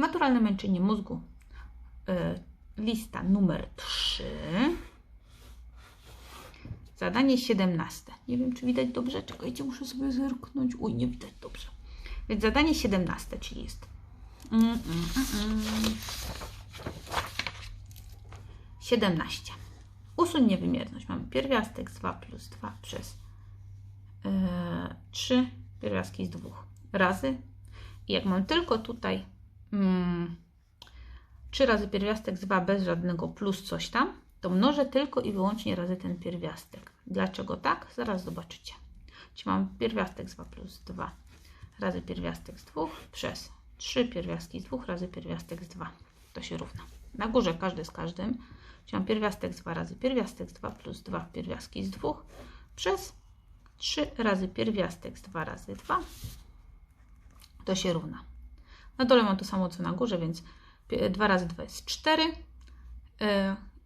Naturalne męczenie mózgu. Y, lista numer 3. Zadanie 17. Nie wiem, czy widać dobrze. Czekajcie, muszę sobie zerknąć. Uj, nie widać dobrze. Więc zadanie 17, czyli jest. Mm, mm, mm, mm. 17. Usuń niewymierność. Mamy pierwiastek z 2 plus 2 przez yy, 3 pierwiastki z 2 razy. I jak mam tylko tutaj mm, 3 razy pierwiastek z 2 bez żadnego plus coś tam, to mnożę tylko i wyłącznie razy ten pierwiastek. Dlaczego tak? Zaraz zobaczycie. Czyli mam pierwiastek z 2 plus 2 razy pierwiastek z 2 przez 3 pierwiastki z 2 razy pierwiastek z 2. To się równa. Na górze każdy z każdym. Czyli mam pierwiastek z 2 razy pierwiastek z 2 plus 2 pierwiastki z 2 przez 3 razy pierwiastek z 2 razy 2. To się równa. Na dole mam to samo co na górze, więc 2 razy 2 jest 4 yy,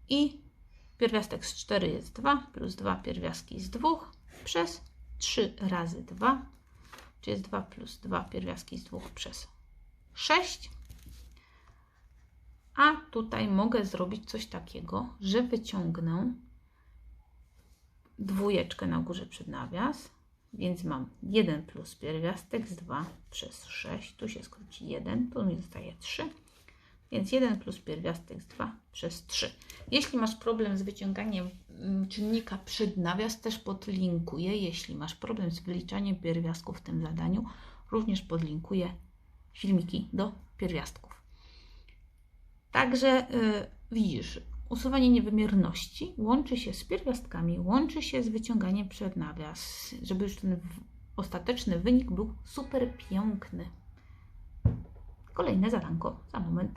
i pierwiastek z 4 jest 2 plus 2 pierwiastki z 2 przez 3 razy 2, czyli jest 2 plus 2 pierwiastki z 2 przez 6. A tutaj mogę zrobić coś takiego, że wyciągnę dwójeczkę na górze przed nawias, więc mam 1 plus pierwiastek z 2 przez 6, tu się skróci 1, tu mi zostaje 3, więc 1 plus pierwiastek z 2 przez 3. Jeśli masz problem z wyciąganiem mm, czynnika przed nawias, też podlinkuję. Jeśli masz problem z wyliczaniem pierwiastków w tym zadaniu, również podlinkuję filmiki do pierwiastków. Także yy, widzisz, usuwanie niewymierności łączy się z pierwiastkami, łączy się z wyciąganiem przed nawias, żeby już ten ostateczny wynik był super piękny. Kolejne zadanko za moment.